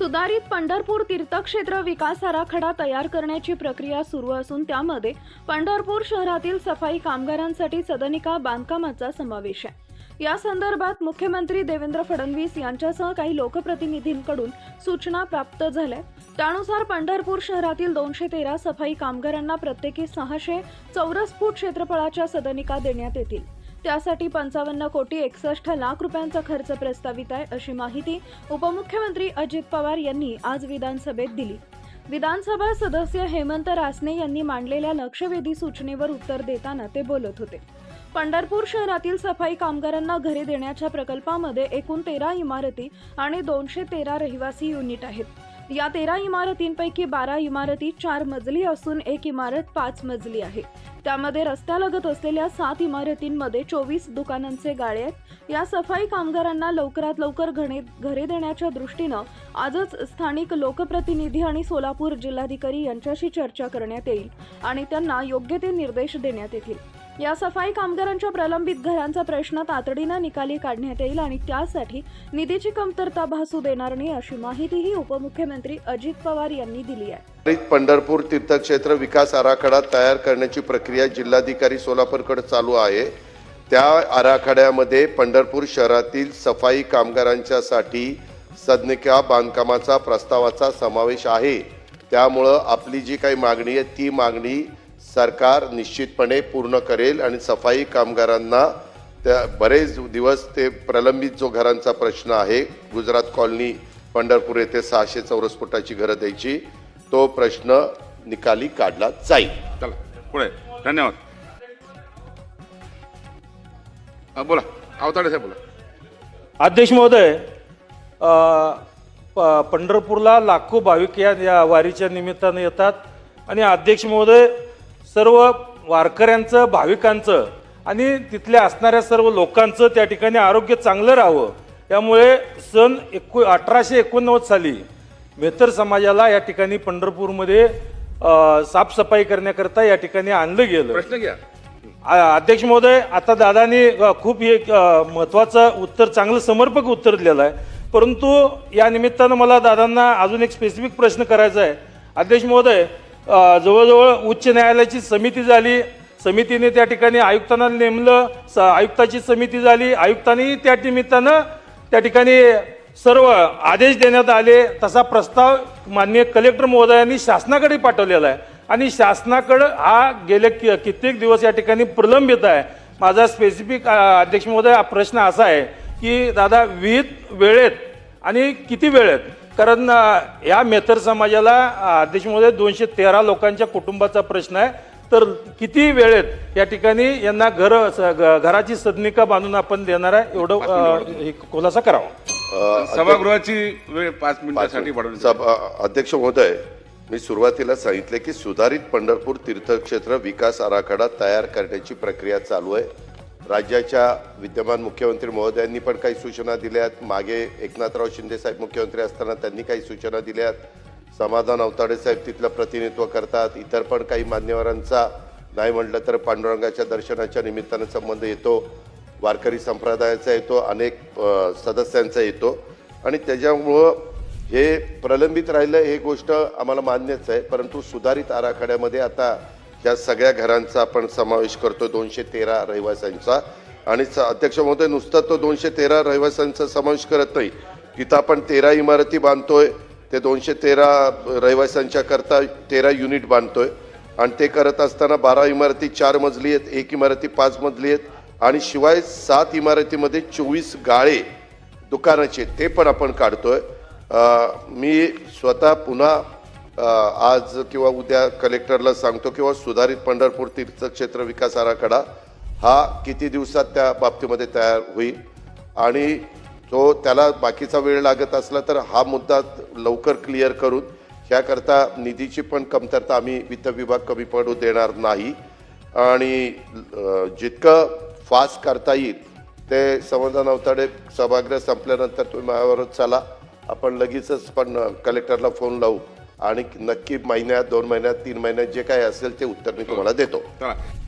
सुधारित पंढरपूर तीर्थक्षेत्र विकास आराखडा तयार करण्याची प्रक्रिया सुरू असून त्यामध्ये पंढरपूर शहरातील सफाई कामगारांसाठी सदनिका बांधकामाचा समावेश आहे. या संदर्भात मुख्यमंत्री देवेंद्र फडणवीस यांच्यासह काही लोकप्रतिनिधींकडून सूचना प्राप्त झाल्या. त्यानुसार पंढरपूर शहरातील दोनशे तेरा सफाई कामगारांना प्रत्येकी सहाशे चौरस फूट क्षेत्रफळाच्या सदनिका देण्यात येतील. त्यासाठी पंचावन्न कोटी एकसष्ट लाख रुपयांचा खर्च प्रस्तावित आहे अशी माहिती उपमुख्यमंत्री अजित पवार यांनी आज विधानसभेत दिली. विधानसभा सदस्य हेमंत रासने यांनी मांडलेल्या लक्षवेधी सूचनेवर उत्तर देताना ते बोलत होते. पंढरपूर शहरातील सफाई कामगारांना घरे देण्याच्या प्रकल्पामध्ये एकूण तेरा इमारती आणि दोनशे तेरा रहिवासी युनिट आहेत. या तेरा इमारतींपैकी बारा इमारती चार मजली असून एक इमारत पाच मजली आहे. त्यामध्ये रस्त्यालगत असलेल्या सात इमारतींमध्ये चोवीस दुकानांचे गाळे आहेत. या सफाई कामगारांना लवकरात लवकर घणे घरे देण्याच्या दृष्टीनं आजच स्थानिक लोकप्रतिनिधी आणि सोलापूर जिल्हाधिकारी यांच्याशी चर्चा करण्यात येईल आणि त्यांना योग्य ते निर्देश देण्यात येतील. या सफाई कामगारांच्या प्रलंबित घरांचा प्रश्न तातडीनं निकाली काढण्यात येईल आणि त्यासाठी निधीची कमतरता भासू देणार नाही अशी माहितीही उपमुख्यमंत्री अजित पवार यांनी दिली आहे. पंढरपूर तीर्थक्षेत्र विकास आराखडा तयार करण्याची प्रक्रिया जिल्हाधिकारी सोलापूरकडे चालू आहे. त्या आराखड्यामध्ये पंढरपूर शहरातील सफाई कामगारांच्यासाठी सदनिका बांधकामाचा प्रस्तावाचा समावेश आहे. त्यामुळं आपली जी काही मागणी आहे ती मागणी सरकार निश्चितपणे पूर्ण करेल आणि सफाई कामगारांना त्या बरेच दिवस ते प्रलंबित जो घरांचा प्रश्न आहे गुजरात कॉलनी पंढरपूर येथे सहाशे चौरस फुटाची घरं द्यायची तो प्रश्न निकाली काढला जाईल. चला पुढे. धन्यवाद. हा, बोला. अवताडे साहेब बोला. अध्यक्ष महोदय अ, प- पंढरपूरला लाखो भाविक या या वारीच्या निमित्तानं येतात. आणि अध्यक्ष महोदय सर्व वारकऱ्यांचं भाविकांचं आणि तिथल्या असणाऱ्या सर्व लोकांचं त्या ठिकाणी आरोग्य चांगलं राहावं. त्यामुळे सन एकू अठराशे एकोणनव्वद साली मेहतर समाजाला या ठिकाणी पंढरपूरमध्ये साफसफाई करण्याकरता या ठिकाणी आणलं गेलं. प्रश्न घ्या. अध्यक्ष महोदय आता दादानी खूप एक महत्वाचं उत्तर चांगलं समर्पक उत्तर दिलेलं आहे. परंतु या निमित्तानं मला दादांना अजून एक स्पेसिफिक प्रश्न करायचा आहे. अध्यक्ष महोदय जवळजवळ उच्च न्यायालयाची समिती झाली. समितीने त्या ठिकाणी आयुक्तांना नेमलं. स- आयुक्ताची समिती झाली. आयुक्तांनी त्या निमित्तानं त्या ठिकाणी सर्व आदेश देण्यात आले. तसा प्रस्ताव माननीय कलेक्टर महोदयांनी शासनाकडे पाठवलेला आहे. आणि शासनाकडं हा गेले कि- कित्येक दिवस या ठिकाणी प्रलंबित आहे. माझा स्पेसिफिक अध्यक्ष महोदय हा प्रश्न असा आहे की दादा विहित वेळेत आणि किती वेळेत? कारण या मेथर समाजाला महोदय दोनशे तेरा लोकांच्या कुटुंबाचा प्रश्न आहे. तर किती वेळेत या ठिकाणी यांना घर घराची सदनिका बांधून आपण देणार आहे. एवढं खुलासा करावा. सभागृहाची वेळ पाच मिनिटासाठी अध्यक्ष महोदय मी सुरुवातीला सांगितले की सुधारित पंढरपूर तीर्थक्षेत्र विकास आराखडा तयार करण्याची प्रक्रिया चालू आहे. राज्याच्या विद्यमान मुख्यमंत्री महोदयांनी पण काही सूचना दिल्यात. मागे एकनाथराव शिंदेसाहेब मुख्यमंत्री असताना त्यांनी काही सूचना दिल्यात. समाधान अवताडे साहेब तिथलं प्रतिनिधित्व करतात. इतर पण काही मान्यवरांचा नाही म्हटलं तर पांडुरंगाच्या दर्शनाच्या निमित्तानं संबंध येतो. वारकरी संप्रदायाचा येतो. अनेक सदस्यांचा येतो. आणि त्याच्यामुळं हे प्रलंबित राहिलं हे गोष्ट आम्हाला मान्यच आहे. परंतु सुधारित आराखड्यामध्ये आता या सगळ्या घरांचा आपण समावेश करतो दोनशे तेरा रहिवाशांचा. आणि स- अध्यक्ष महोदय नुसतं तो दोनशे तेरा रहिवाशांचा समावेश करत नाही. तिथं आपण तेरा इमारती बांधतोय ते दोनशे तेरा रहिवाशांच्या करता तेरा युनिट बांधतोय. आणि ते करत असताना बारा इमारती चार मजली आहेत एक इमारती पाच मजली आहेत. आणि शिवाय सात इमारतीमध्ये चोवीस गाळे दुकानाचे ते पण आपण काढतोय. मी स्वतः पुन्हा आज किंवा उद्या कलेक्टरला सांगतो किंवा सुधारित पंढरपूर तीर्थक्षेत्र विकास आराखडा हा किती दिवसात त्या बाबतीमध्ये तयार होईल आणि तो त्याला बाकीचा वेळ लागत असला तर हा मुद्दा लवकर क्लिअर करून ह्याकरता निधीची पण कमतरता आम्ही वित्त विभाग कमी पडू देणार नाही. आणि जितकं फास्ट करता येईल ते समाधान अवताडे सभागृह संपल्यानंतर तुम्ही माझ्यावरच चला. आपण लगेचच पण कलेक्टरला फोन लावू. आणि नक्की महिन्यात दोन महिन्यात तीन महिन्यात जे काही असेल ते उत्तर मी तुम्हाला देतो.